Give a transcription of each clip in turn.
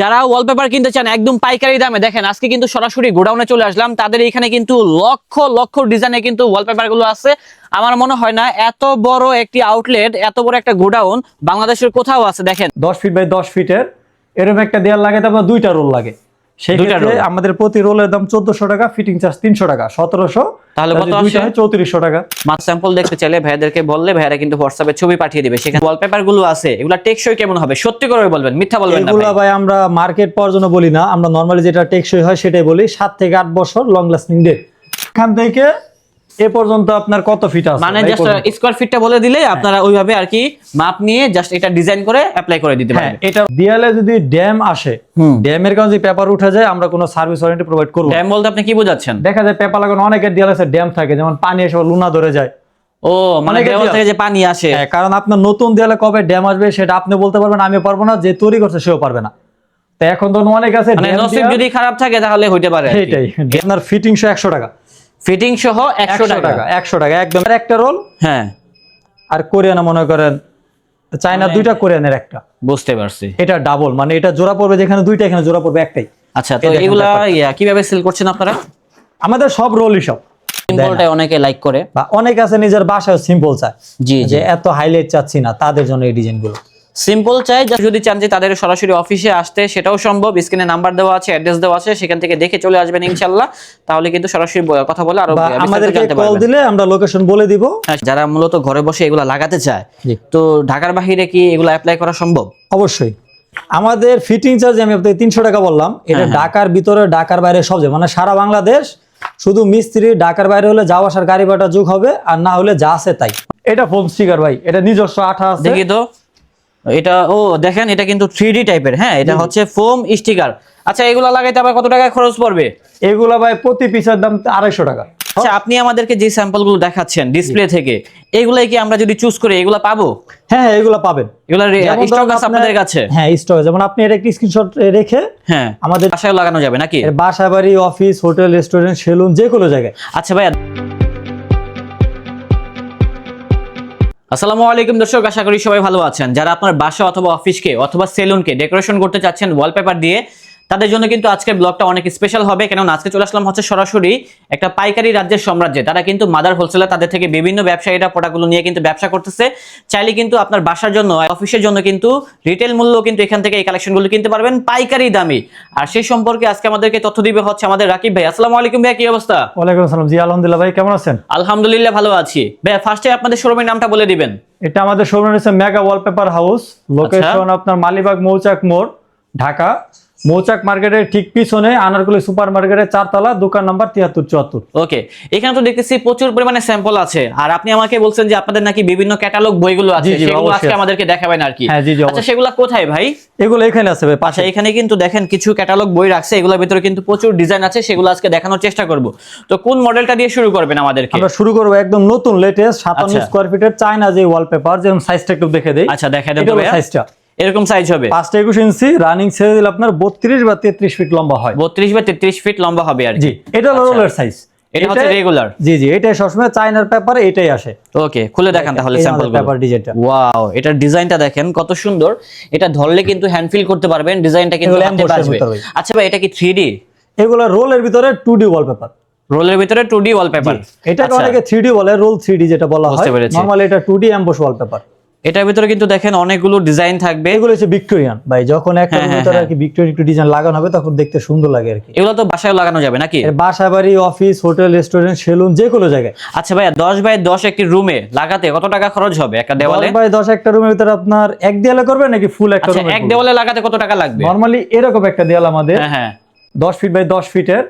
যারা ওয়ালপেপার কিনতে চান একদম পাইকারি দামে, দেখেন আজকে কিন্তু সরাসরি গোডাউনে চলে আসলাম, তাদের এখানে কিন্তু লক্ষ লক্ষ ডিজাইনে কিন্তু ওয়ালপেপারগুলো আছে। আমার মনে হয় না এত বড় একটি আউটলেট এত বড় একটা গোডাউন বাংলাদেশের কোথাও আছে, দেখেন। দশ ফিট বাই দশ ফিটের এরকম একটা দেয়াল লাগে তারপর দুইটা রোল লাগে। সেই দুইটা ক্ষেত্রে roll। আমাদের প্রতি রোলের দাম চোদ্দশো টাকা ফিটিং চার্জ তিনশো টাকা সতেরোশো তাহলে কত আসে? চৌত্রিশশো টাকা মাছ স্যাম্পল দেখতে চাইলে ভাইয়াদেরকে বললে ভাইয়ারা কিন্তু হোয়াটসঅ্যাপে ছবি পাঠিয়ে দিবে সেখানে ওয়ালপেপারগুলো আছে এগুলো টেকসই কেমন হবে সত্যি করে বলবেন মিথ্যা বলবেন না এগুলো ভাই। ভাই আমরা মার্কেট পাওয়ার জন্য বলি না আমরা নর্মালি যেটা টেকসই হয় সেটাই বলি সাত থেকে আট বছর লং লাস্টিং ডেট এখান থেকে এ পর্যন্ত আপনার কত ফিট আছে? মানে জাস্ট। স্কোয়ার ফিটটা বলে দিলে আপনারা ওইভাবে আর কি মাপ নিয়ে জাস্ট এটা ডিজাইন করে অ্যাপ্লাই করে দিতে হ্যাঁ পারবেন। এটা দেয়ালে যদি ড্যাম আসে। ড্যামের কারণে যদি পেপার উঠে যায় আমরা কোনো সার্ভিস ওয়ারেন্টি প্রোভাইড করব। ড্যাম বলতে আপনি কি বোঝাচ্ছেন? দেখা যায় পেপার লাগানো অনেকের দেয়াল আছে ড্যাম থাকে যেমন পানি এসে লুনা ধরে যায়। ও মানে দেওয়াল থেকে যে পানি আসে। হ্যাঁ কারণ আপনার নতুন দেয়ালে কবে ড্যাম আসবে সেটা আপনি বলতে পারবেন আমি পারব না যে তৈরি করছে সেও পারবে না। তো এখন তো অনেক আছে মানে যদি খারাপ থাকে তাহলে হইতে পারে সেটাই আপনার ফিটিং একশো টাকা। ফিটিং সহ একশো টাকা। একশো টাকা একদম। আর একটা রোল হ্যাঁ। আর কোরিয়ানা মনে করেন চায়না মানে- দুইটা কোরিয়ানের একটা। বুঝতে পারছি। এটা ডাবল মানে এটা জোড়া পড়বে যেখানে দুইটা এখানে জোড়া পড়বে একটাই। আচ্ছা তো এগুলা ইয়া, কীভাবে সেল করছেন আপনারা? আমাদের সব রোলই সব। সিম্পলটাই অনেকে লাইক করে। বা অনেক আছে নিজের বাসায় সিম্পল চায়। জি যে এত হাইলাইট চাচ্ছি না তাদের জন্য এই ডিজাইনগুলো। সিম্পল চাই যদি চান যে তাদের সরাসরি অফিসে আসতে সেটাও সম্ভব। স্ক্রিনে নাম্বার দেওয়া আছে অ্যাড্রেস দেওয়া আছে সেখান থেকে দেখে চলে আসবেন ইনশাল্লাহ। তাহলে কিন্তু সরাসরি কথা বলে আরও আমাদেরকে কল দিলে আমরা লোকেশন বলে দিব। হ্যাঁ, যারা মূলত ঘরে বসে এগুলা লাগাতে চায় তো ঢাকার বাহিরে কি এগুলো অ্যাপ্লাই করা সম্ভব? অবশ্যই। আমাদের ফিটিং চার্জ আমি আপনাকে তিনশো টাকা বললাম। এটা হ্যাঁ, হ্যাঁ। ঢাকার ভিতরে ঢাকার বাইরে সব মানে সারা বাংলাদেশ শুধু মিস্ত্রি ঢাকার বাইরে হলে যাওয়া আসার গাড়ি ভাড়া যোগ হবে আর না হলে যা আছে তাই। এটা ফোম স্টিকার ভাই এটা নিজস্ব আঠা আছে। দেখি তো। এটা ও দেখেন এটা কিন্তু থ্রি টাইপের হ্যাঁ? এটা হচ্ছে ফোম স্টিকার আচ্ছা এগুলো লাগাইতে আবার কত টাকা খরচ পড়বে? এগুলা ভাই প্রতি পিসের দাম আড়াইশো টাকা। আচ্ছা আপনি আমাদেরকে যে স্যাম্পলগুলো দেখাচ্ছেন ডিসপ্লে থেকে এগুলাই কি আমরা যদি চুজ করি এগুলা পাবো? হ্যাঁ হ্যাঁ এগুলা পাবেন। এগুলা স্টক আছে আপনাদের কাছে? হ্যাঁ স্টক যেমন আপনি এটা একটি স্ক্রিনশট রেখে হ্যাঁ আমাদের বাসায় লাগানো যাবে নাকি? এর বাসা বাড়ি অফিস হোটেল রেস্টুরেন্ট সেলুন যে কোনো জায়গায়। আচ্ছা ভাইয়া আসসালামু আলাইকুম দর্শক, আশা করি সবাই ভালো আছেন। যারা আপনার বাসা অথবা অফিসকে অথবা সেলুনকে ডেকোরেশন করতে চাচ্ছেন ওয়ালপেপার দিয়ে তাদের জন্য কিন্তু আজকের ব্লগটা অনেক স্পেশাল হবে। কেন আজকে চলে আসলাম হচ্ছে সরাসরি একটা পাইকারি রাজ্যের সাম্রাজ্যে। তারা কিন্তু মাদার হোলসেলার তাদের থেকে বিভিন্ন ব্যবসায়ীরা প্রোডাক্টগুলো নিয়ে কিন্তু ব্যবসা করতেছে। চাইলে কিন্তু আপনার বাসার জন্য অফিসের জন্য কিন্তু রিটেল মূল্য কিন্তু এখান থেকে এই কালেকশনগুলো কিনতে পারবেন পাইকারি দামে। আর সেই সম্পর্কে আজকে আমাদেরকে তথ্য দিবে হচ্ছে আমাদের রাকিব ভাই। আসসালামু আলাইকুম ভাই কি অবস্থা? ওয়ালাইকুম আসসালাম। জি আলহামদুলিল্লাহ ভাই কেমন আছেন? আলহামদুলিল্লাহ ভালো আছি। ভাই ফার্স্টে আপনাদের শোরুমের নামটা বলে দিবেন। এটা আমাদের শোরুম হচ্ছে মেগা ওয়ালপেপার হাউস লোকেশন আপনার মালিবাগ মৌচাক মোড় ঢাকা। মৌচাক মার্কেটের ঠিক পিছনে আনারকুলি সুপার মার্কেটের চারতলা দোকান নাম্বার তিয়াত্তর চুয়াত্তর। ওকে এখানে তো দেখতেছি প্রচুর পরিমাণে স্যাম্পল আছে। আর আপনি আমাকে বলছেন যে আপনাদের নাকি বিভিন্ন ক্যাটালগ বইগুলো আছে সেগুলো আজকে আমাদেরকে দেখাবেন আর কি। হ্যাঁ, জি, জি, আচ্ছা সেগুলো কোথায় ভাই? এগুলো এখানে আছে ভাই পাশে। আচ্ছা এখানে কিন্তু দেখেন কিছু ক্যাটালগ বই রাখছে এগুলোর ভিতরে কিন্তু প্রচুর ডিজাইন আছে সেগুলো আজকে দেখানোর চেষ্টা করব। তো কোন মডেলটা দিয়ে শুরু করবেন আমাদেরকে? আমরা শুরু করব একদম নতুন লেটেস্ট সাতান্ন আচ্ছা। স্কোয়ার ফিটের চায়না যে ওয়ালপেপার যেমন সাইজটা একটু দেখে দেই। আচ্ছা দেখা ভাইয়া। সাইজটা এরকম সাইজ হবে। পাঁচটা একুশ ইঞ্চি রানিং ছেড়ে দিলে আপনার বত্রিশ বা তেত্রিশ ফিট লম্বা হয়। বত্রিশ বা তেত্রিশ ফিট লম্বা হবে আর জি এটা হলো আচ্ছা। রোলের সাইজ এটা হচ্ছে রেগুলার জি জি এটাই সবসময় পেপারে এটাই আসে। ওকে খুলে দেখান তাহলে এই স্যাম্পল আমাদের পেপার ডিজাইনটা ওয়াও এটার ডিজাইনটা দেখেন কত সুন্দর। এটা ধরলে কিন্তু হ্যান্ড ফিল করতে পারবেন ডিজাইনটা কিন্তু হাতে বাজবে। আচ্ছা ভাই এটা কি 3D এগুলো রোলের ভিতরে টু ডি ওয়ালপেপার রোলের ভিতরে 2D ওয়ালপেপার এটাকে অনেকে থ্রি ডি বলে রোল থ্রি ডি যেটা বলা হয়। এটা এম্বোস ওয়ালপেপার এটার ভিতরে কিন্তু দেখেন অনেকগুলো ডিজাইন থাকবে। এগুলো হচ্ছে ভিক্টোরিয়ান। ভাই যখন একটা হ্যাঁ, ভিতরে হ্যাঁ, আর কি ভিক্টোরিয়ান একটু ডিজাইন লাগানো হবে তখন দেখতে সুন্দর লাগে আর কি। এগুলো তো বাসায় লাগানো যাবে নাকি? বাসা বাড়ি অফিস হোটেল রেস্টুরেন্ট সেলুন যে কোনো জায়গায়। আচ্ছা ভাইয়া 10 বাই 10 একটি রুমে লাগাতে কত টাকা খরচ হবে একটা দেওয়ালে? দশ বাই দশ একটা রুমের ভিতরে আপনার এক দেয়ালে করবে নাকি ফুল একটা রুমে আচ্ছা এক দেওয়ালে লাগাতে কত টাকা লাগবে? নরমালি এরকম একটা দেয়াল আমাদের। হ্যাঁ হ্যাঁ। দশ ফিট বাই দশ ফিটের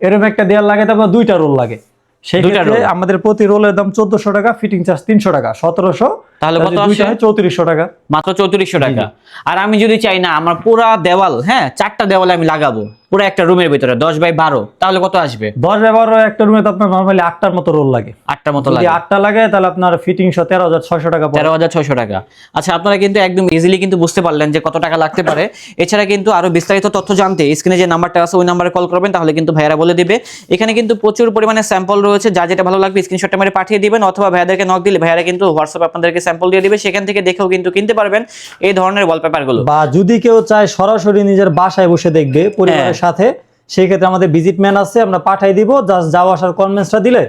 এরকম একটা দেয়াল লাগে তারপর দুইটা রোল লাগে। সেই ক্ষেত্রে আমাদের প্রতি রোলের দাম চোদ্দশো টাকা ফিটিং চার্জ তিনশো টাকা সতেরোশো। তাহলে কত আসে? চৌত্রিশশো টাকা। মাত্র 3400 টাকা। আর আমি যদি চাই না আমার পুরা দেওয়াল হ্যাঁ চারটা দেওয়ালে আমি লাগাবো। পুরো একটা রুমের ভিতরে দশ বাই বারো তাহলে কত আসবে? দশ ব্যবহার একটা রুমে তো আপনার নর্মালি আটটার মতো রোল লাগে। আটটার মতো লাগে। আটটা লাগে তাহলে আপনার ফিটিং সহ তেরো হাজার ছয়শো টাকা তেরো হাজার ছয়শো টাকা। আচ্ছা আপনারা কিন্তু একদম ইজিলি কিন্তু বুঝতে পারলেন যে কত টাকা লাগতে পারে। এছাড়া কিন্তু আরও বিস্তারিত তথ্য জানতে স্ক্রিনে যে নাম্বারটা আছে ওই নাম্বারে কল করবেন তাহলে কিন্তু ভাইয়ারা বলে দিবে। এখানে কিন্তু প্রচুর পরিমাণে স্যাম্পল রয়েছে যা যেটা ভালো লাগবে স্ক্রিনশটটা মেরে পাঠিয়ে দিবেন অথবা ভাইয়াদেরকে নক দিলে ভাইয়ারা কিন্তু হোয়াটসঅ্যাপে আপনাদেরকে স্যাম্পল দিয়ে দিবে সেখান থেকে দেখেও কিন্তু কিনতে পারবেন এই ধরনের ওয়ালপেপারগুলো বা যদি কেউ চায় সরাসরি নিজের বাসায় বসে দেখবে পরিবারের। সাথে সেই ক্ষেত্রে আমাদের ভিজিট ম্যান আছে আমরা পাঠাই দিব জাস্ট যাওয়া আসার কনভেন্সটা দিলে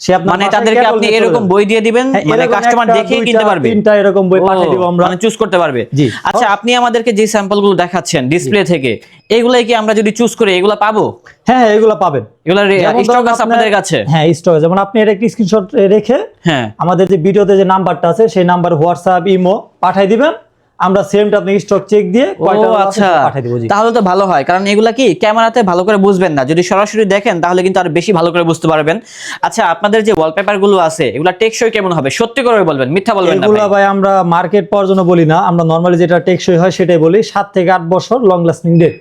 সে মানে তাদেরকে আপনি এরকম বই দিয়ে দিবেন হ্যাঁ, মানে কাস্টমার দেখেই কিনতে পারবে। তিনটা এরকম বই পাঠিয়ে দিব আমরা। মানে চুজ করতে পারবে। আচ্ছা আপনি আমাদেরকে যে স্যাম্পল দেখাচ্ছেন ডিসপ্লে থেকে এগুলাই কি আমরা যদি চুজ করি এগুলা পাবো? হ্যাঁ হ্যাঁ এগুলো পাবেন। এগুলা স্টক আছে আপনাদের কাছে? হ্যাঁ স্টক যেমন আপনি এটা একটি স্ক্রিনশট রেখে হ্যাঁ। আমাদের যে ভিডিওতে যে নাম্বারটা আছে সেই নাম্বার হোয়াটসঅ্যাপ ইমো পাঠাই দিবেন। আমরা সেমটা আপনি স্টক চেক দিয়ে কয়টা আছে আচ্ছা। পাঠিয়ে দিব জি। তাহলে তো ভালো হয় কারণ এগুলা কি ক্যামেরাতে ভালো করে বুঝবেন না। যদি সরাসরি দেখেন তাহলে কিন্তু আর বেশি ভালো করে বুঝতে পারবেন। আচ্ছা আপনাদের যে ওয়ালপেপারগুলো আছে এগুলা টেকসই কেমন হবে? সত্যি করে বলবেন মিথ্যা বলবেন না এগুলা ভাই। ভাই আমরা মার্কেট পাওয়ার জন্য বলি না আমরা নরমালি যেটা টেকসই হয় সেটাই বলি 7 থেকে 8 বছর লং লাস্টিং ডেট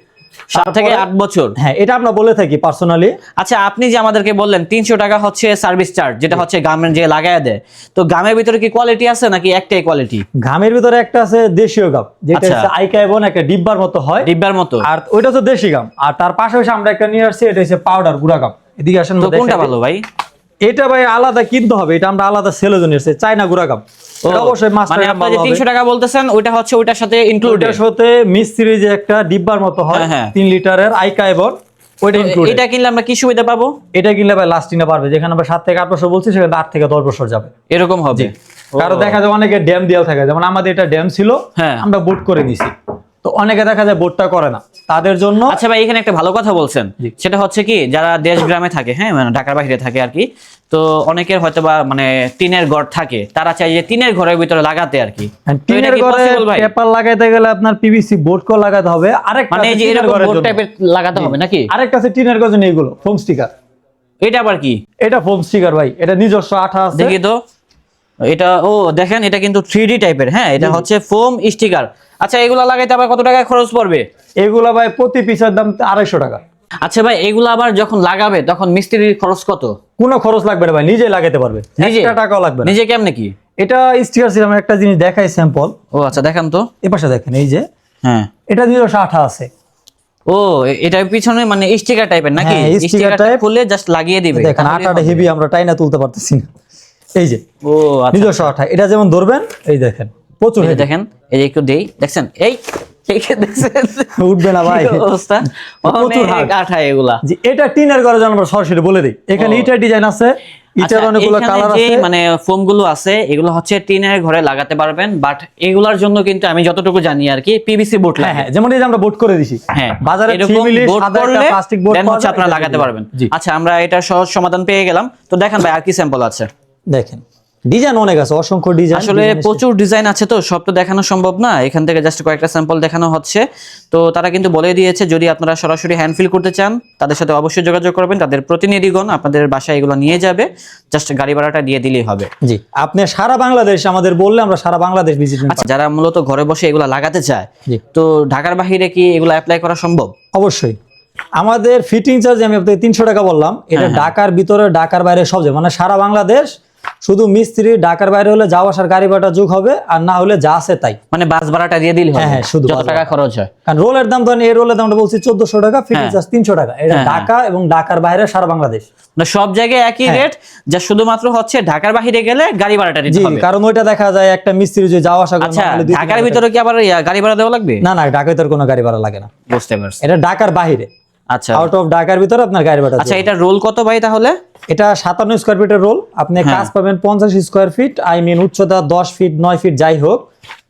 সাত থেকে আট বছর। হ্যাঁ এটা আমরা বলে থাকি পার্সোনালি আচ্ছা আপনি যে আমাদেরকে বললেন তিনশো টাকা হচ্ছে সার্ভিস চার্জ যেটা হচ্ছে গামের যে লাগায় দেয়। তো গামের ভিতরে কি কোয়ালিটি আছে নাকি একটাই কোয়ালিটি ঘামের ভিতরে একটা আছে দেশীয় গাম যেটা আচ্ছা। হচ্ছে আইকা এবং একটা ডিব্বার মতো হয়। ডিব্বার মতো। আর ওইটা তো দেশি গাম। আর তার পাশাপাশি আমরা একটা নিয়ে আসছি এটা হচ্ছে পাউডার গুড়া গাম। এদিকে আসেন কোনটা ভালো ভাই? এটা ভাই আলাদা কিনতে হবে এটা আমরা আলাদা সেলের জন্য এসেছি চাইনা গুড়া এটা অবশ্যই মাস্টার মানে যে হবে। তিনশো টাকা বলতেছেন ওইটা হচ্ছে ওইটার সাথে ইনক্লুডেড ওইটার সাথে মিস্ত্রি যে একটা ডিব্বার মতো হয় হ্যাঁ, হ্যাঁ। তিন লিটারের আইকা এবং ওইটা ইনক্লুড এটা কিনলে আমরা কি সুবিধা পাবো? এটা কিনলে ভাই লাস্টিংটা পারবে যেখানে আমরা সাত থেকে আট বছর বলছি সেখানে আট থেকে দশ বছর যাবে। এরকম হবে। কারও দেখা যায় অনেকে ড্যাম দেওয়া থাকে যেমন আমাদের এটা ড্যাম ছিল হ্যাঁ। আমরা বোট করে দিছি তো অনেকে দেখা যায় বোটটা করে না। তাদের জন্য আচ্ছা ভাই এখানে একটা ভালো কথা বলছেন। সেটা হচ্ছে কি যারা দেশ গ্রামে থাকে হ্যাঁ মানে ঢাকার বাইরে থাকে আর কি তো অনেকের হয়তো বা মানে টিনের ঘর থাকে। তারা চাই যে টিনের ঘরের ভিতরে লাগাতে আর কি। টিনের ঘরে পেপার লাগাইতে গেলে আপনার পিভিসি বোর্ড কো লাগাতে হবে। আরেকটা মানে যে এরকম বোর্ড টাইপের লাগাতে হবে নাকি? আরেকটা আছে টিনের ঘরের জন্য এইগুলো ফোম স্টিকার এটা আবার কি? এটা ফোম স্টিকার ভাই এটা নিজস্ব আঠা আছে। দেখি তো। এটা ও দেখেন এটা কিন্তু থ্রি টাইপের হ্যাঁ? এটা হচ্ছে ফোম স্টিকার আচ্ছা এগুলা লাগাইতে আবার কত টাকা খরচ পড়বে? এগুলো ভাই প্রতি পিসের দাম আড়াইশো টাকা। আচ্ছা ভাই এগুলো আবার যখন লাগাবে তখন মিস্ত্রির খরচ কত? কোনো খরচ লাগবে না ভাই নিজে লাগাতে পারবে। নিজে? টাকাও লাগবে নিজে কেমনে কি? এটা স্টিকার ছিলাম একটা জিনিস দেখাই স্যাম্পল ও আচ্ছা দেখান তো। এ পাশে দেখেন এই যে। হ্যাঁ। এটা নিজস্ব আঠা আছে। ও এ- এটার পিছনে মানে স্টিকার টাইপের নাকি? হ্যাঁ, sticker স্টিকারটা type। খুলে জাস্ট লাগিয়ে দিবে। দেখেন আটাটা হেভি আমরা টাইনা তুলতে পারতেছি না। এই যে ও আচ্ছা। নিজস্ব আঠা এটা যেমন ধরবেন এই দেখেন প্রচুর এই দেখেন এই যে একটু দেই দেখছেন? এই এই উঠবে না ভাই। অবস্থা? প্রচুর অনেক hard। আঠা এগুলা। এটা টিনের ঘরে যেন সরাসরি বলে দিই এখানে ইটার ডিজাইন আছে ইটার আচ্ছা, অনেকগুলো কালার আছে। মানে ফোমগুলো আছে এগুলো হচ্ছে টিনের ঘরে লাগাতে পারবেন বাট এগুলার জন্য কিন্তু আমি যতটুকু জানি আর কি পিভিসি বোর্ড হ্যাঁ লাগে। হ্যাঁ যেমন এই যে আমরা বোট করে দিছি হ্যাঁ বাজারে এরকম ফিমিলি সাদা একটা প্লাস্টিক বোর্ড then হচ্ছে আপনারা লাগাতে পারবেন। আচ্ছা আমরা এটা সহজ সমাধান পেয়ে গেলাম। তো দেখেন ভাই আর কি স্যাম্পল আছে? দেখেন ডিজাইন অনেক আছে অসংখ্য ডিজাইন আসলে প্রচুর ডিজাইন আছে তো সব তো দেখানো সম্ভব না এখান থেকে জাস্ট কয়েকটা স্যাম্পল দেখানো হচ্ছে। তো তারা কিন্তু বলে দিয়েছে যদি আপনারা সরাসরি হ্যান্ড ফিল করতে চান তাদের সাথে অবশ্যই যোগাযোগ করবেন তাদের প্রতিনিধিগণ আপনাদের বাসায় এগুলো নিয়ে যাবে জাস্ট গাড়ি ভাড়াটা দিয়ে দিলেই হবে। জি আপনি সারা বাংলাদেশ আমাদের বললে আমরা সারা বাংলাদেশ ভিজিট আচ্ছা যারা মূলত ঘরে বসে এগুলো লাগাতে চায় তো ঢাকার বাহিরে কি এগুলো অ্যাপ্লাই করা সম্ভব? অবশ্যই। আমাদের ফিটিং চার্জ আমি আপনাকে তিনশো টাকা বললাম এটা হ্যাঁ, ঢাকার ভিতরে ঢাকার বাইরে সব মানে সারা বাংলাদেশ শুধু মিস্ত্রি ঢাকার বাইরে হলে যাওয়া আসার গাড়ি ভাড়া যোগ হবে আর না হলে যা আছে তাই। মানে বাস ভাড়াটা দিয়ে দিলে হ্যাঁ, হ্যাঁ, শুধু যত টাকা খরচ হয়। কারণ রোলের দাম ধরেন এই রোলের দামটা বলছি চোদ্দশো টাকা ফিটিং হ্যাঁ। চার্জ তিনশো টাকা। এটা হ্যাঁ, ঢাকা এবং ঢাকার বাইরে সারা বাংলাদেশ। মানে সব জায়গায় একই হ্যাঁ। রেট যা শুধুমাত্র হচ্ছে ঢাকার বাহিরে গেলে গাড়ি ভাড়াটা দিতে হবে। কারণ ওইটা দেখা যায় একটা মিস্ত্রি যে যাওয়া আসা করে আচ্ছা ঢাকার ভিতরে কি আবার গাড়ি ভাড়া দেওয়া লাগবে? না না ঢাকায় তোর কোনো গাড়ি ভাড়া লাগে না। বুঝতে পারছি। এটা ঢাকার বাইরে। আচ্ছা। আউট অফ ঢাকার ভিতরে আপনার গাড়ি ভাড়া আচ্ছা এটা রোল কত ভাই তাহলে? এটা সাতান্ন স্কোয়ার ফিটের রোল আপনি হ্যাঁ। কাজ পাবেন পঞ্চাশ স্কোয়ার ফিট আই মিন উচ্চতা দশ ফিট নয় ফিট যাই হোক।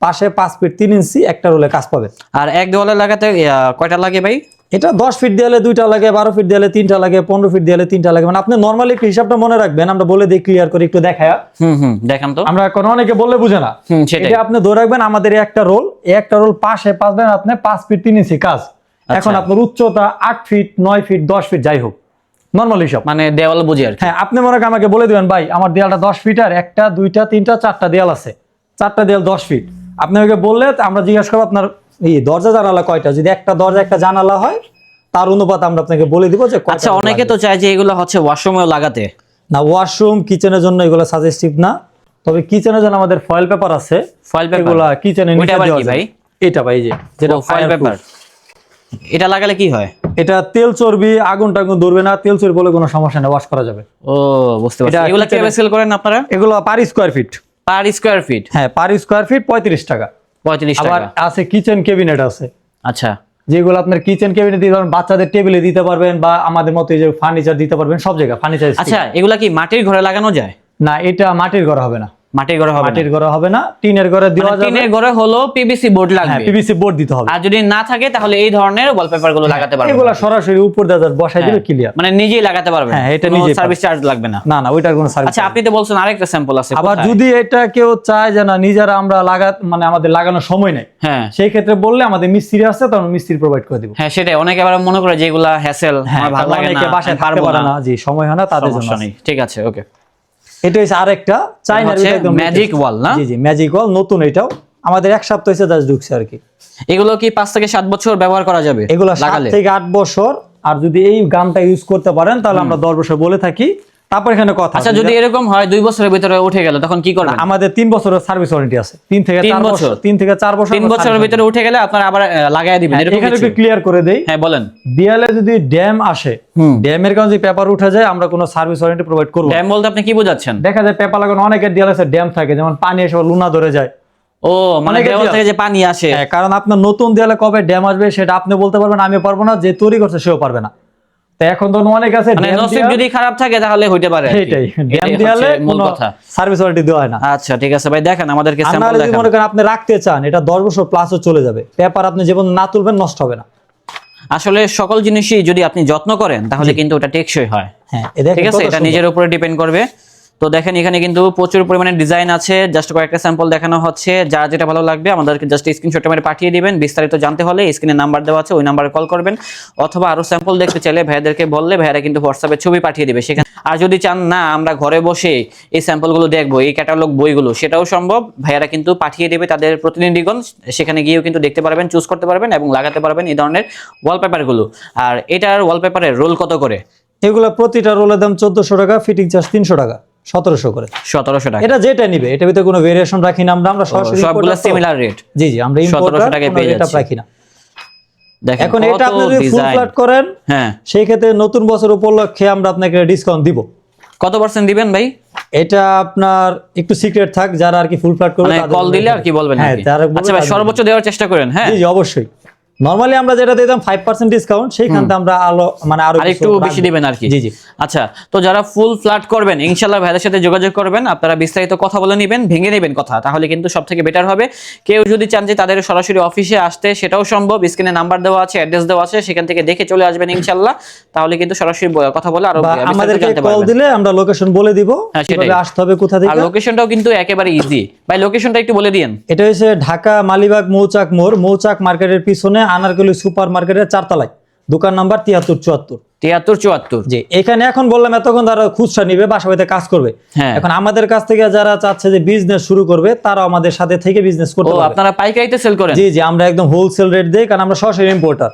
পাশে পাঁচ ফিট তিন ইঞ্চি একটা রোলে কাজ পাবেন আর এক দেওয়ালে লাগাতে কয়টা লাগে ভাই? এটা দশ ফিট দেওয়ালে দুইটা লাগে বারো ফিট দেওয়ালে তিনটা লাগে পনেরো ফিট দেওয়ালে তিনটা লাগে। মানে আপনি নর্মালি একটু হিসাবটা মনে রাখবেন আমরা বলে দিই ক্লিয়ার করে একটু দেখায়। হুম হুম দেখান তো। আমরা কোনো অনেকে বললে বুঝে না। এটা আপনি ধরে রাখবেন আমাদের একটা রোল একটা রোল পাশে পাবেন আপনি পাঁচ ফিট তিন ইঞ্চি কাজ। এখন আপনার উচ্চতা আট ফিট নয় ফিট দশ ফিট যাই হোক। নর্মাল হিসাব। মানে দেওয়াল বুঝি আর হ্যাঁ আপনি মনে আমাকে বলে দিবেন ভাই আমার দেয়ালটা দশ ফিট আর একটা দুইটা তিনটা চারটা দেয়াল আছে। চারটা দেয়াল দশ ফিট আপনি আমাকে বললে আমরা জিজ্ঞাসা করব আপনার এই দরজা জানালা কয়টা? যদি একটা দরজা একটা জানালা হয় তার অনুপাত আমরা আপনাকে বলে দিব যে আচ্ছা অনেকে তো চায় যে এগুলো হচ্ছে ওয়াশরুমেও লাগাতে। না ওয়াশরুম কিচেনের জন্য এগুলো সাজেস্টিভ না। তবে কিচেনের জন্য আমাদের ফয়েল পেপার আছে। ফয়েল পেপার এগুলা কিচেনে কি ভাই? এটা ভাই যে যেটা ফয়েল পেপার এটা লাগালে কি হয়? এটা তেল চর্বি আগুন টাগুন ধরবে না তেল চর্বি বলে কোনো সমস্যা নেই ওয়াশ করা যাবে। ও বুঝতে পারছি। এগুলো কীভাবে সেল করেন আপনারা? এগুলো per square feet per square feet হ্যাঁ পার স্কোয়ার ফিট পঁয়ত্রিশ টাকা। পঁয়ত্রিশ আবার টাকা আছে কিচেন ক্যাবিনেট আছে। আচ্ছা। যেগুলো আপনার কিচেন ক্যাবিনেট দিতে পারবেন বাচ্চাদের টেবিলে দিতে পারবেন বা আমাদের মতো এই যে ফার্নিচার দিতে পারবেন সব জায়গায় ফার্নিচার আচ্ছা এগুলা কি মাটির ঘরে লাগানো যায়? না এটা মাটির ঘরে হবে না। মাটির ঘরে হবে মাটির ঘরে হবে না টিনের ঘরে দেওয়া মানে যাবে। টিনের ঘরে হলো পিভিসি বোর্ড হ্যাঁ লাগবে। পিভিসি বোর্ড দিতে হবে। আর যদি না থাকে তাহলে এই ধরনের ওয়ালপেপারগুলো লাগাতে পারবেন এগুলো সরাসরি উপর বসাই দিলে হ্যাঁ। ক্লিয়ার মানে নিজেই লাগাতে পারবেন হ্যাঁ, এটা নিজেই সার্ভিস চার্জ লাগবে না। না না ওইটার কোনো সার্ভিস আচ্ছা আপনি তো বলছেন আরেকটা স্যাম্পল আছে আবার যদি এটা কেউ চায় যে না নিজেরা আমরা লাগা মানে আমাদের লাগানোর সময় নেই হ্যাঁ। সেই ক্ষেত্রে বললে আমাদের মিস্ত্রি আছে তখন মিস্ত্রি প্রোভাইড করে দিব। হ্যাঁ সেটাই। অনেকে আবার মনে করে যে এগুলা হ্যাসেল হ্যাঁ আমার ভালো লাগে না অনেকে বাসায় পারব না। না। জি সময় হয় না তাদের জন্য ঠিক আছে ওকে এটা হচ্ছে আরেকটা চাইনার একদম ম্যাজিক ওয়াল না? জি জি ম্যাজিক ওয়াল নতুন এটাও। আমাদের এক সপ্তাহ হয়েছে জাস্ট ঢুকছে আর কি। এগুলো কি পাঁচ থেকে সাত বছর ব্যবহার করা যাবে এগুলো সাত থেকে আট বছর। আর যদি এই গামটা ইউজ করতে পারেন তাহলে আমরা দশ বছর বলে থাকি। তারপর এখানে কথা আচ্ছা যদি এরকম হয় দুই বছরের ভিতরে উঠে গেল তখন কি করবেন? আমাদের তিন বছরের সার্ভিস ওয়ারেন্টি আছে। তিন থেকে তিন চার বছর? তিন থেকে চার বছর তিন বছরের ভিতরে উঠে গেলে আপনারা আবার লাগাই দিবেন এরকম এখানে একটু ক্লিয়ার করে দেই। হ্যাঁ বলেন। দেয়ালে যদি ড্যাম আসে ড্যামের কারণে যদি পেপার উঠে যায় আমরা কোনো সার্ভিস ওয়ারেন্টি প্রোভাইড করব। ড্যাম বলতে আপনি কি বোঝাচ্ছেন? দেখা যায় পেপার লাগানো অনেকের দেয়ালে আছে ড্যাম থাকে যেমন পানি এসে লুনা ধরে যায়। ও মানে দেওয়াল থেকে যে পানি আসে। হ্যাঁ, কারণ আপনার নতুন দেয়ালে কবে ড্যাম আসবে সেটা আপনি বলতে পারবেন আমি পারব না যে তৈরি করছে সেও পারবে না। তো এখন তো অনেক আছে মানে নসিব যদি খারাপ থাকে তাহলে হইতে পারে সেটাই ড্যাম এটাই মূল কথা। সার্ভিস ওয়ারেন্টি দেওয়া হয় না। আচ্ছা ঠিক আছে ভাই দেখেন আমাদেরকে স্যাম্পল মনে করেন আপনি রাখতে চান এটা দশ বছর প্লাসও চলে যাবে। পেপার আপনি যেমন না তুলবেন নষ্ট হবে না। আসলে সকল জিনিসই যদি আপনি যত্ন করেন তাহলে কিন্তু ওটা টেকসই হয়। হ্যাঁ ঠিক আছে এটা নিজের উপরে ডিপেন্ড করবে। তো দেখেন, এখানে কিন্তু প্রচুর পরিমাণে ডিজাইন আছে। জাস্ট কয়েকটা স্যাম্পল দেখানো হচ্ছে। যার যেটা ভালো লাগবে, আমাদেরকে জাস্ট স্ক্রিনশট মেরে পাঠিয়ে দিবেন। বিস্তারিত জানতে হলে স্ক্রিনে নাম্বার দেওয়া আছে, ওই নাম্বারে কল করবেন। অথবা আরও স্যাম্পল দেখতে চাইলে ভাইয়াদেরকে বললে, ভাইয়ারা কিন্তু হোয়াটসঅ্যাপে ছবি পাঠিয়ে দিবে সেখানে। আর যদি চান, না, আমরা ঘরে বসে এই স্যাম্পলগুলো দেখব, এই ক্যাটালগ বইগুলো, সেটাও সম্ভব। ভাইয়ারা কিন্তু পাঠিয়ে দেবে তাদের প্রতিনিধিগণ। সেখানে গিয়েও কিন্তু দেখতে পারবেন চুজ করতে পারবেন এবং লাগাতে পারবেন এই ধরনের ওয়ালপেপারগুলো আর এটার ওয়ালপেপারের রোল কত করে? এগুলো প্রতিটা রোলের দাম চোদ্দশো টাকা ফিটিং চার্জ তিনশো টাকা। সতেরোশো করে। সতেরোশো টাকা। এটা যেটা নিবে এটা ভিতরে কোনো ভেরিয়েশন রাখি না আমরা আমরা সরাসরি সবগুলো সিমিলার রেট জি জি আমরা 1700 ইম্পোর্টার টাকায় পেয়ে যাচ্ছি। রাখি না। এখন এটা আপনি যদি ফুল ফ্ল্যাট করেন হ্যাঁ। সেই ক্ষেত্রে নতুন বছর উপলক্ষে আমরা আপনাকে ডিসকাউন্ট দিব। কত পার্সেন্ট দিবেন ভাই? এটা আপনার একটু সিক্রেট থাক যারা আর কি ফুল ফ্ল্যাট করবে মানে কল দিলে আর কি বলবেন হ্যাঁ আচ্ছা ভাই সর্বোচ্চ দেওয়ার চেষ্টা করেন হ্যাঁ। জি অবশ্যই। নরমালি আমরা যেটা দিতাম ফাইভ পার্সেন্ট ডিসকাউন্ট সেইখানতে আমরা আলো মানে আরও একটু বেশি। দিবেন আর কি। জি জি। আচ্ছা তো যারা ফুল ফ্ল্যাট করবেন ইনশাল্লাহ ভাইদের সাথে যোগাযোগ করবেন আপনারা বিস্তারিত কথা বলে নেবেন ভেঙে নেবেন কথা তাহলে কিন্তু সব থেকে বেটার হবে। কেউ যদি চান যে তাদের সরাসরি অফিসে আসতে সেটাও সম্ভব স্ক্রিনে নাম্বার দেওয়া আছে অ্যাড্রেস দেওয়া আছে সেখান থেকে দেখে চলে আসবেন ইনশাল্লাহ তাহলে কিন্তু সরাসরি কথা বলে আরও আমাদেরকে কল দিলে আমরা লোকেশন বলে দিব হ্যাঁ। কীভাবে আসতে হবে কোথা থেকে। আর লোকেশনটাও কিন্তু একেবারে ইজি ভাই লোকেশনটা একটু বলে দিন এটা হচ্ছে ঢাকা মালিবাগ মৌচাক মোড় মৌচাক মার্কেটের পিছনে আনারকলি সুপার মার্কেটের চারতলায়। দোকান নাম্বার তিয়াত্তর চুয়াত্তর। তিয়াত্তর চুয়াত্তর। জি এখানে এখন বললাম এতক্ষণ তারা খুচরা নিবে বাসা বাড়িতে কাজ করবে। হ্যাঁ। এখন আমাদের কাছ থেকে যারা চাচ্ছে যে বিজনেস শুরু করবে তারা আমাদের সাথে থেকে বিজনেস করতে পারবে। আপনারা পাইকারিতে সেল করেন? জি জি আমরা একদম হোলসেল রেট দিই কারণ আমরা সরাসরি ইম্পোর্টার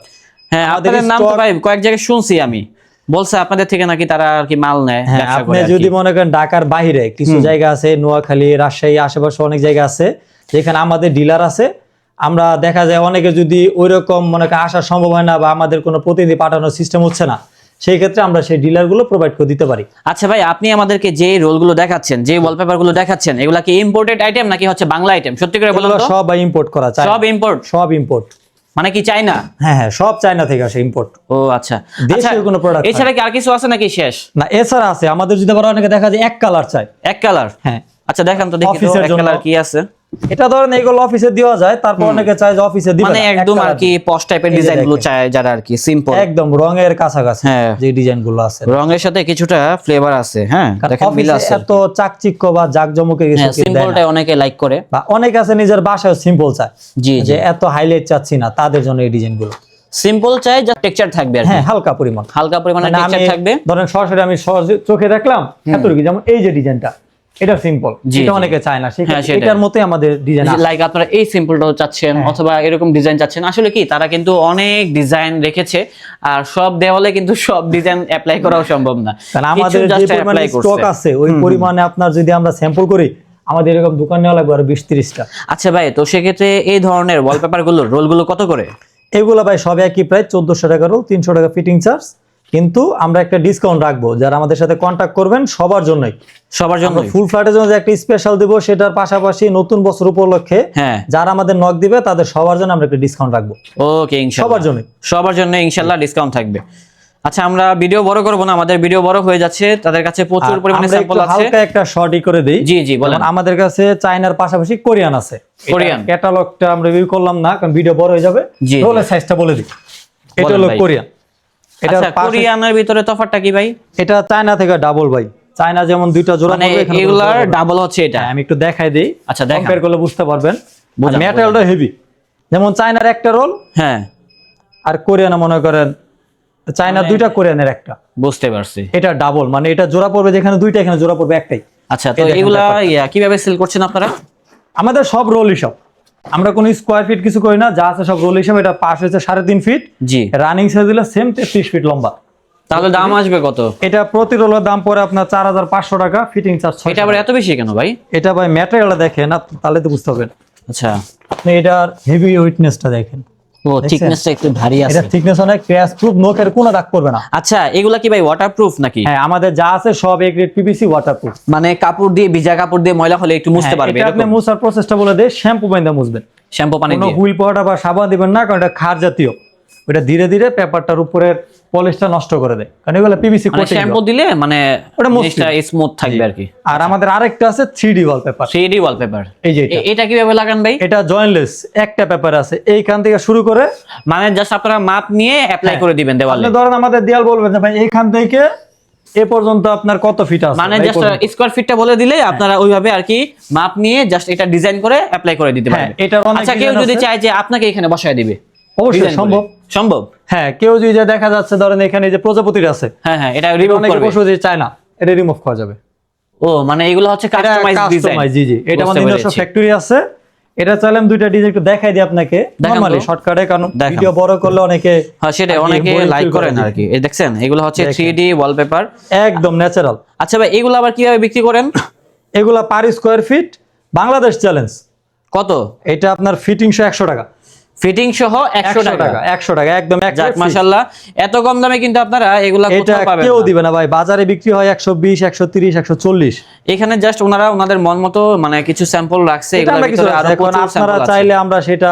হ্যাঁ আপনাদের নাম তো ভাই কয়েক জায়গায় শুনছি আমি। বলছে আপনাদের থেকে নাকি তারা আর কি মাল নেয় হ্যাঁ আপনি। যদি মনে করেন ঢাকার বাইরে কিছু জায়গা আছে নোয়াখালী রাজশাহী আশেপাশে অনেক জায়গা আছে যেখানে আমাদের ডিলার আছে আমরা দেখা যায় অনেকে যদি ওই রকম মনে করেন আসা সম্ভব হয় না বা আমাদের কোনো প্রতিনিধি পাঠানোর সিস্টেম হচ্ছে না সেই ক্ষেত্রে আমরা সেই ডিলারগুলো প্রোভাইড করে দিতে পারি। আচ্ছা ভাই আপনি আমাদেরকে যে রোলগুলো দেখাচ্ছেন যে ওয়ালপেপারগুলো দেখাচ্ছেন এগুলা কি ইম্পোর্টেড আইটেম নাকি হচ্ছে বাংলা আইটেম সত্যি করে বলুন সব ইম্পোর্ট করা চায় সব ইম্পোর্ট সব ইম্পোর্ট মানে কি চাইনা হ্যাঁ হ্যাঁ সব চায়না থেকে আসে ইম্পোর্ট ও আচ্ছা। দেশীয় আচ্ছা, কোনো প্রোডাক্ট এছাড়া কি আর কিছু আছে নাকি শেষ? না এছাড়া আছে। আমাদের যদি আবার অনেকে দেখা যায় এক কালার চাই এক কালার হ্যাঁ। আচ্ছা দেখান তো দেখি তো এক কালার কি আছে। এটা ধরেন এইগুলো অফিসে দেওয়া যায় তারপর অনেকে চায় যে অফিসে দিবে মানে একদম আর কি পস্ট টাইপের ডিজাইনগুলো চায় যারা আর কি সিম্পল একদম রঙের কাছাকাছি হ্যাঁ। যে ডিজাইনগুলো আছে। রঙের সাথে কিছুটা ফ্লেভার আছে হ্যাঁ দেখেন মিল আছে এত চাকচিক্য বা জাকজমকে কিছু হ্যাঁ কেউ দেয় না। সিম্পলটাই অনেকে লাইক করে। বা অনেক আছে নিজের বাসায় সিম্পল চায়। জি যে এত হাইলাইট চাচ্ছি না তাদের জন্য এই ডিজাইনগুলো। সিম্পল চাই যা টেক্সচার থাকবে আর হ্যাঁ হালকা পরিমাণ। হালকা পরিমাণে মানে টেক্সচার থাকবে। ধরেন সরাসরি আমি সহজে চোখে দেখলাম এতটুকু যেমন এই যে ডিজাইনটা এটা সিম্পল এটা অনেকে চায় না। হ্যাঁ, এটার মতোই আমাদের ডিজাইন লাইক আপনারা এই সিম্পলটাও চাচ্ছেন হ্যাঁ। অথবা এরকম ডিজাইন চাচ্ছেন। আসলে কি তারা কিন্তু অনেক ডিজাইন রেখেছে আর সব দেওয়ালে কিন্তু সব ডিজাইন অ্যাপ্লাই করাও সম্ভব না। কারণ আমাদের যে পরিমাণে স্টক আছে ওই পরিমাণে আপনার যদি আমরা স্যাম্পল করি আমাদের এরকম দোকান নেওয়া লাগবে আরও বিশ তিরিশটা। আচ্ছা ভাই তো সেক্ষেত্রে এই ধরনের ওয়ালপেপারগুলোর রোলগুলো কত করে? এগুলো ভাই সব একই প্রায় চোদ্দশো টাকা রোল তিনশো টাকা ফিটিং চার্জ কিন্তু আমরা একটা ডিসকাউন্ট রাখব। যারা আমাদের সাথে কন্ট্যাক্ট করবেন সবার জন্যই। সবার জন্য ফুল ফ্ল্যাটের জন্য যে একটা স্পেশাল দেবো সেটার পাশাপাশি নতুন বছর উপলক্ষে হ্যাঁ। যারা আমাদের নক দিবে তাদের সবার জন্য আমরা একটা ডিসকাউন্ট রাখব। ওকে ইনশাআল্লাহ সবার জন্যই। সবার জন্য ইনশাআল্লাহ ডিসকাউন্ট থাকবে। আচ্ছা আমরা ভিডিও বড় করব না আমাদের ভিডিও বড় হয়ে যাচ্ছে। তাদের কাছে প্রচুর পরিমাণে স্যাম্পল আছে। হালকা একটা শর্টই করে দিই। জি জি বলেন। আমাদের কাছে চায়নার পাশাপাশি কোরিয়ান আছে। কোরিয়ান। ক্যাটালগটা আমরা রিভিউ করলাম না কারণ ভিডিও বড় হয়ে যাবে। তাহলে সাইজটা বলে দিই। এটা হলো কোরিয়ান এটা আচ্ছা কোরিয়ানের ভিতরে তফাৎটা কি ভাই? এটা চায়না থেকে ডাবল ভাই। চায়না যেমন দুইটা জোড়া মানে এগুলার। ডাবল হচ্ছে এটা। হ্যাঁ, আমি একটু দেখাই দিই। আচ্ছা। কম্পেয়ার করলে বুঝতে পারবেন। ম্যাটেরিয়ালটা হেভি যেমন চায়নার একটা রোল হ্যাঁ। আর কোরিয়ানা মনে করেন চায়না মানে- দুইটা কোরিয়ানের একটা। বুঝতে পারছি। এটা ডাবল মানে এটা জোড়া পড়বে যেখানে দুইটা এখানে জোড়া পড়বে একটাই। আচ্ছা তো এগুলা কীভাবে সেল করছেন আপনারা? আমাদের সব রোল হিসাব আমরা কোন স্কোয়ার ফিট কিছু করি না যা আছে সব রোল হিসাবে এটা পাশ হয়েছে সাড়ে তিন ফিট জি। রানিং সাইজ দিলে সেম তেত্রিশ ফিট লম্বা। তাহলে দাম আসবে কত? এটা প্রতি রোলের দাম পরে আপনার চার হাজার পাঁচশো টাকা ফিটিং চার্জ এটা আবার এত বেশি কেন ভাই? এটা ভাই ম্যাটেরিয়ালটা দেখেন না তাহলে তো বুঝতে হবে আচ্ছা। আপনি এটার হেভি উইটনেসটা দেখেন। ও থিকনেসটা একটু ভারী আছে। এটা থিকনেস অনেক ক্র্যাশ প্রুফ নখের কোনো দাগ করবে না। আচ্ছা এগুলা কি ভাই ওয়াটারপ্রুফ নাকি? হ্যাঁ আমাদের যা আছে সব পিভিসি ওয়াটারপ্রুফ মানে কাপড় দিয়ে ভিজা কাপড় দিয়ে ময়লা হলে একটু মুছতে পারবে হ্যাঁ, আপনি মুছার প্রসেসটা বলে শ্যাম্পু বাইন্দা মুছবেন। শ্যাম্পু পানি দিয়ে? হুইল পাউডার বা সাবান দিবেন না কারণ এটা খার জাতীয়। ওইটা ধীরে ধীরে পেপারটার উপরের পলিশটা নষ্ট করে দেয়। কারণ এগুলো পিভিসি মানে শ্যাম্পু দিলে মানে ওটা স্মুথ থাকবে আর কি। আর আমাদের আরেকটা আছে three D wallpaper three D wallpaper এই যে এটা। এটা কীভাবে লাগান ভাই? এটা জয়েন্টলেস একটা পেপার আছে। এইখান থেকে শুরু করে মানে জাস্ট আপনারা মাপ নিয়ে অ্যাপ্লাই হ্যাঁ। করে দিবেন দেওয়ালে। আপনি ধরেন আমাদের দেয়াল বলবেন ভাই এইখান থেকে এ পর্যন্ত আপনার কত ফিট আছে? মানে জাস্ট। স্কোয়ার ফিটটা বলে দিলে আপনারা ওইভাবে আর কি মাপ নিয়ে জাস্ট এটা ডিজাইন করে অ্যাপ্লাই করে দিতে হ্যাঁ, পারবেন। অনেক আচ্ছা কেউ যদি। চায় যে আপনাকে এখানে বসায় দিবে। অবশ্যই সম্ভব। সম্ভব? হ্যাঁ কেউ যদি যে দেখা যাচ্ছে ধরেন এখানে যে প্রজাপতির আছে হ্যাঁ হ্যাঁ এটা রিমুভ করবে। পশু যে চায় না এটা রিমুভ করা যাবে। ও মানে এগুলো হচ্ছে কাস্টমাইজ ডিজাইন জি জি এটা আমাদের নিজস্ব ফ্যাক্টরি আছে এটা চাইলে আমি দুইটা ডিজাইন একটু দেখাই দিই আপনাকে নরমালি শর্টকাটে কারণ ভিডিও বড় করলে অনেকে হ্যাঁ কি অনেকে লাইক করে করেন আর কি। এই দেখছেন এগুলো হচ্ছে দেখেন। থ্রি ডি ওয়ালপেপার একদম ন্যাচারাল আচ্ছা ভাই এগুলো আবার কীভাবে বিক্রি করেন? এগুলা per square feet Bangladesh challenge কত? এটা আপনার ফিটিং শো একশো টাকা। ফিটিং সহ একশো টাকা। একশো টাকা একদম এক যাক মাশাল্লাহ এত কম দামে কিন্তু আপনারা এগুলা এটা কোথাও পাবেন কেউ দিবে না ভাই। বাজারে বিক্রি হয় একশো বিশ একশো তিরিশ একশো চল্লিশ। এখানে জাস্ট ওনারা ওনাদের মন মতো মানে কিছু স্যাম্পল রাখছে এটা কিছু ভিতরে আরও প্রচুর স্যাম্পল আছে। চাইলে আমরা সেটা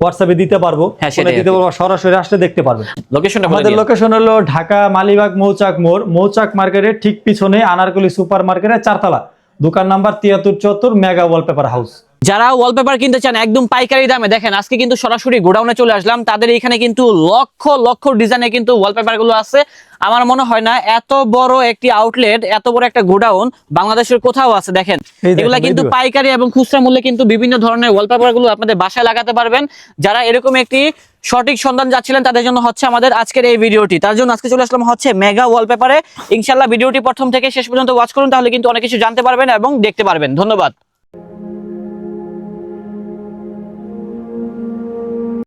হোয়াটসঅ্যাপে দিতে পারব। হ্যাঁ, দিতে পারব সরাসরি আসলে দেখতে পারবেন। লোকেশনটা আমাদের লোকেশন হলো ঢাকা মালিবাগ মৌচাক মোড়। মৌচাক মার্কেটের ঠিক পিছনে আনারকলি সুপার মার্কেটের চারতলা। দোকান নাম্বার তিয়াত্তর চুয়াত্তর মেগা ওয়ালপেপার হাউস যারা ওয়ালপেপার কিনতে চান একদম পাইকারি দামে দেখেন আজকে কিন্তু সরাসরি গোডাউনে চলে আসলাম। তাদের এখানে কিন্তু লক্ষ লক্ষ ডিজাইনে কিন্তু ওয়ালপেপারগুলো আছে। আমার মনে হয় না এত বড় একটি আউটলেট এত বড় একটা গোডাউন বাংলাদেশের কোথাও আছে দেখেন। এগুলা কিন্তু পাইকারি এবং খুচরা মূল্যে কিন্তু বিভিন্ন ধরনের ওয়ালপেপারগুলো আপনাদের বাসায় লাগাতে পারবেন। যারা এরকম একটি সঠিক সন্ধান যাচ্ছিলেন তাদের জন্য হচ্ছে আমাদের আজকের এই ভিডিওটি। তার জন্য আজকে চলে আসলাম হচ্ছে মেগা ওয়ালপেপারে ইনশাল্লাহ ভিডিওটি প্রথম থেকে শেষ পর্যন্ত ওয়াচ করুন তাহলে কিন্তু অনেক কিছু জানতে পারবেন এবং দেখতে পারবেন। ধন্যবাদ।